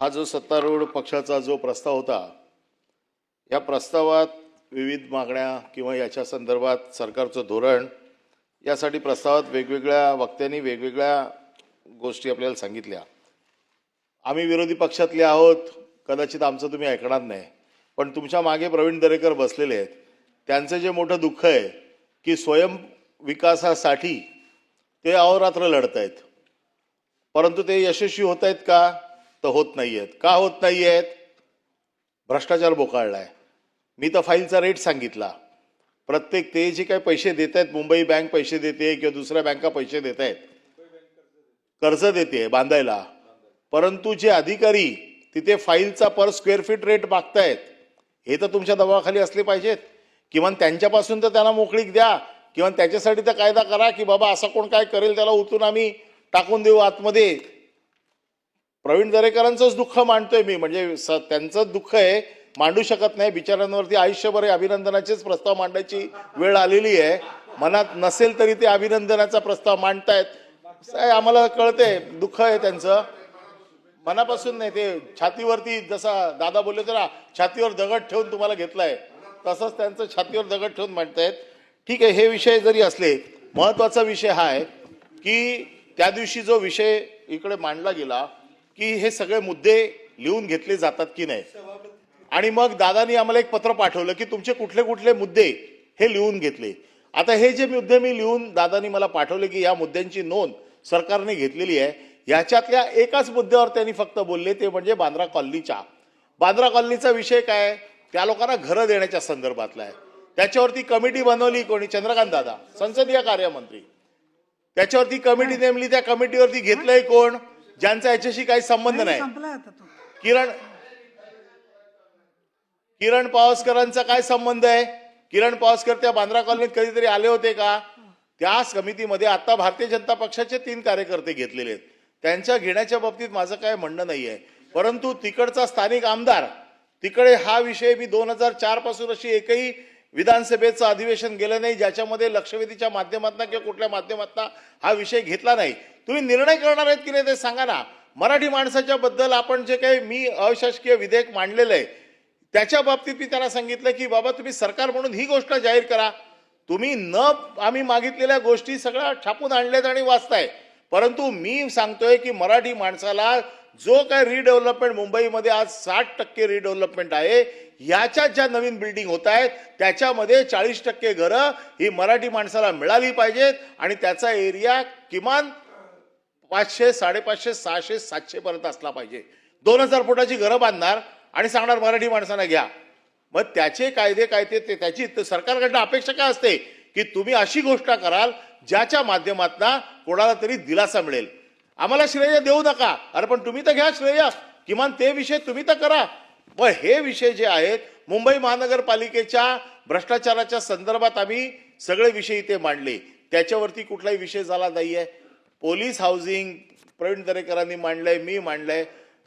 हा जो सत्तारूढ पक्षाचा जो प्रस्ताव होता या प्रस्तावात विविध मागण्या किंवा याच्या संदर्भात सरकारचं धोरण यासाठी प्रस्तावात वेगवेगळ्या वक्त्यांनी वेगवेगळ्या गोष्टी आपल्याला सांगितल्या. आम्ही विरोधी पक्षातले आहोत कदाचित आमचं तुम्ही ऐकणार नाही पण तुमच्या मागे प्रवीण दरेकर बसलेले आहेत. त्यांचं जे मोठं दुःख आहे की स्वयं विकासासाठी ते अहोरात्र लढत आहेत परंतु ते यशस्वी होत आहेत का? तर होत नाही आहेत का होत नाही आहेत भ्रष्टाचार बोकाळलाय. मी तर फाईलचा रेट सांगितला. प्रत्येक ते जे काही पैसे देत आहेत मुंबई बँक पैसे देते किंवा दुसऱ्या बँका पैसे देत आहेत कर्ज देते बांधायला. परंतु जे अधिकारी तिथे फाईलचा पर स्क्वेअर फीट रेट मागतायत हे तर तुमच्या दबावाखाली असले पाहिजेत. किमान त्यांच्यापासून तर त्यांना मोकळीक द्या. किंवा त्याच्यासाठी तर कायदा करा की बाबा असा कोण काय करेल त्याला उतरून आम्ही टाकून देऊ आतमध्ये. प्रवीण दरेकरांचंच दुःख मांडतोय मी. म्हणजे स त्यांचं दुःख आहे. मांडू शकत नाही. बिचाऱ्यांवरती आयुष्यभर अभिनंदनाचेच प्रस्ताव मांडायची वेळ आलेली आहे. मनात नसेल तरी ते अभिनंदनाचा प्रस्ताव मांडतायत. काय आम्हाला कळते दुःख आहे त्यांचं. मनापासून नाही ते छातीवरती जसा दादा बोलले होते ना छातीवर दगड ठेवून तुम्हाला घेतलाय. तसंच त्यांचं छातीवर दगड ठेवून मांडतायत ठीक आहे हे विषय जरी असले महत्त्वाचा विषय हा आहे की त्या दिवशी जो विषय इकडे मांडला गेला की हे सगळे मुद्दे लिहून घेतले जातात की नाही? आणि मग दादानी आम्हाला एक पत्र पाठवलं की तुमचे कुठले कुठले मुद्दे हे लिहून घेतले. आता हे जे मुद्दे मी लिहून दादानी मला पाठवले की या मुद्द्यांची नोंद सरकारने घेतलेली आहे याच्यातल्या एकाच मुद्द्यावर त्यांनी फक्त बोलले ते म्हणजे बांद्रा कॉलनीच्या. बांद्रा कॉलनीचा विषय काय त्या लोकांना घरं देण्याच्या संदर्भातला आहे. त्याच्यावरती कमिटी बनवली कोणी? चंद्रकांत दादा संसदीय कार्यमंत्री त्याच्यावरती कमिटी नेमली त्या कमिटीवरती घेतलंय कोण? ज्यांचा याच्याशी काही संबंध नाही संपलाय आता तो. किरण किरण पावसकरांचा काय संबंध आहे? किरण पावसकर त्या बांद्रा कॉलनीत कधीतरी आले होते का? त्या समितीमध्ये आता भारतीय जनता पक्षाचे तीन कार्यकर्ते घेतलेले आहेत. त्यांच्या घेण्याच्या बाबतीत माझं काय म्हणणं नाही आहे परंतु तिकडचा स्थानिक आमदार तिकडे हा विषय मी दोन हजार चारपासून अशी एकही विधानसभेचं अधिवेशन गेलं नाही ज्याच्यामध्ये लक्षवेधीच्या माध्यमातून किंवा कुठल्या माध्यमातून हा विषय घेतला नाही. तुम्ही निर्णय करणार आहेत की नाही ते सांगा ना. मराठी माणसाच्या बद्दल आपण जे काही मी अशासकीय विधेयक मांडलेलं आहे त्याच्या बाबतीत मी त्यांना सांगितलं की बाबा तुम्ही सरकार म्हणून ही गोष्ट जाहीर करा. तुम्ही न आम्ही मागितलेल्या गोष्टी सगळ्या छापून आणल्यात आणि वाचताय. परंतु मी सांगतोय की मराठी माणसाला जो काय रिडेव्हलपमेंट मुंबईमध्ये आज साठ टक्के रिडेव्हलपमेंट आहे याच्यात ज्या नवीन बिल्डिंग होत आहेत त्याच्यामध्ये चाळीस टक्के घरं ही मराठी माणसाला मिळाली पाहिजेत आणि त्याचा एरिया किमान पाचशे साडेपाचशे सहाशे सातशे पर्यंत असला पाहिजे. दोन हजार फुटाची घरं बांधणार आणि सांगणार मराठी माणसांना घ्या. मग त्याचे कायदे काय ते त्याची सरकारकडनं अपेक्षा काय असते? की तुम्ही अशी गोष्ट कराल ज्याच्या माध्यमातून कोणाला तरी दिलासा मिळेल. आम्हाला श्रेय देऊ नका. अरे पण तुम्ही तर घ्या श्रेय. किमान ते विषय तुम्ही तर करा. पण हे विषय जे आहेत मुंबई महानगरपालिकेच्या भ्रष्टाचाराच्या संदर्भात आम्ही सगळे विषय इथे मांडले. त्याच्यावरती कुठलाही विषय झाला नाहीये. पोलीस हाऊसिंग प्रवीण दरेकरांनी मांडलंय मी मांडलंय.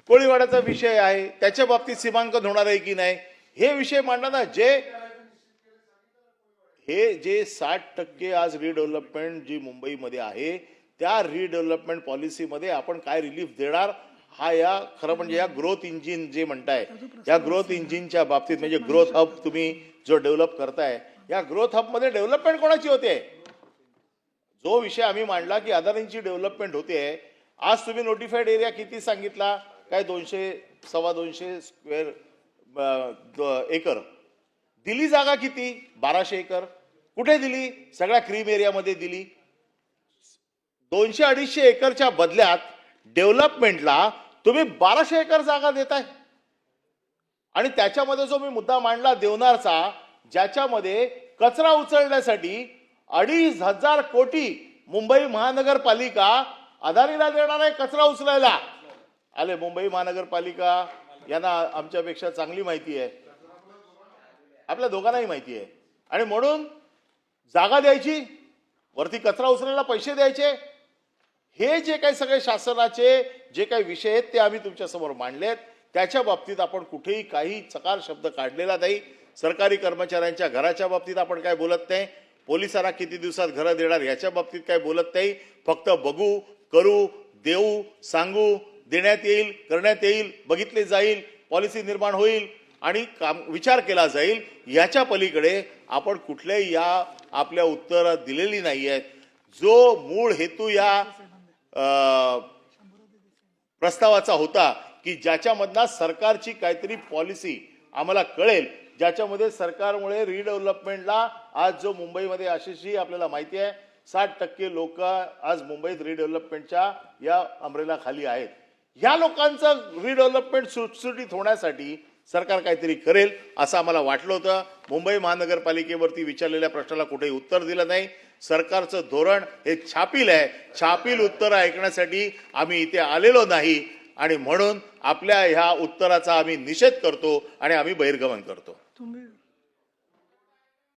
कोळीवाड्याचा विषय आहे. त्याच्या बाबतीत सीमांकन होणार आहे की नाही? हे विषय मांडताना जे हे जे साठ टक्के आज रिडेव्हलपमेंट जी मुंबईमध्ये आहे त्या रिडेव्हलपमेंट पॉलिसीमध्ये आपण काय रिलीफ देणार? हा या खरं म्हणजे या ग्रोथ इंजिन जे म्हणताय या ग्रोथ इंजिनच्या बाबतीत म्हणजे ग्रोथ हब तुम्ही जो डेव्हलप करताय या ग्रोथ हबमध्ये डेव्हलपमेंट कोणाची होते? जो विषय आम्ही मांडला की अदानींची डेव्हलपमेंट होते आज तुम्ही नोटिफाईड एरिया किती सांगितला? काय दोनशे सव्वा दोनशे स्क्वेअर एकर. दिली जागा किती? बाराशे एकर. कुठे दिली? सगळ्या क्रीम एरियामध्ये दिली. दोनशे अडीचशे एकरच्या बदल्यात डेव्हलपमेंटला तुम्ही बाराशे एकर जागा देताय. आणि त्याच्यामध्ये जो मी मुद्दा मांडला देवनारचा ज्याच्यामध्ये कचरा उचलण्यासाठी अडीच हजार कोटी मुंबई महानगरपालिका अदानीला देणार आहे कचरा उचलायला. आले मुंबई महानगरपालिका यांना आमच्यापेक्षा चांगली माहिती आहे. आपल्या दोघांनाही माहिती आहे. आणि म्हणून जागा द्यायची वरती कचरा उचलायला पैसे द्यायचे हे जे काही सगळे शासनाचे जे काही विषय आहेत ते आम्ही तुमच्यासमोर मांडलेत. त्याच्या बाबतीत आपण कुठेही काही चकार शब्द काढलेला नाही. सरकारी कर्मचाऱ्यांच्या घराच्या बाबतीत आपण काय बोलत नाही. पोलिसांना किती दिवसात घरं देणार याच्या बाबतीत काय बोलत नाही. फक्त बघू करू देऊ सांगू देण्यात येईल करण्यात येईल बघितले जाईल पॉलिसी निर्माण होईल आणि काम विचार केला जाईल. याच्या पलीकडे आपण कुठल्याही या आपल्या उत्तरात दिलेली नाही आहेत जो मूळ हेतू या प्रस्तावाचा होता की ज्याच्यामधनं सरकारची काहीतरी पॉलिसी आम्हाला कळेल ज्याच्यामध्ये सरकारमुळे रिडेव्हलपमेंटला आज जो मुंबईमध्ये अशीशी आपल्याला माहिती आहे साठ टक्के लोक आज मुंबईत रिडेव्हलपमेंटच्या या अमरेला खाली आहेत. या लोकांचं रिडेव्हलपमेंट सुटसुटीत होण्यासाठी सरकार काहीतरी करेल असं आम्हाला वाटलं होतं. मुंबई महानगरपालिकेवरती विचारलेल्या प्रश्नाला कुठेही उत्तर दिलं नाही. सरकारचं धोरण हे छापील आहे. छापील उत्तर ऐकण्यासाठी आम्ही इथे आलेलो नाही आणि म्हणून आपल्या ह्या उत्तराचा आम्ही निषेध करतो आणि आम्ही बहिर्गमन करतो. तुम्ही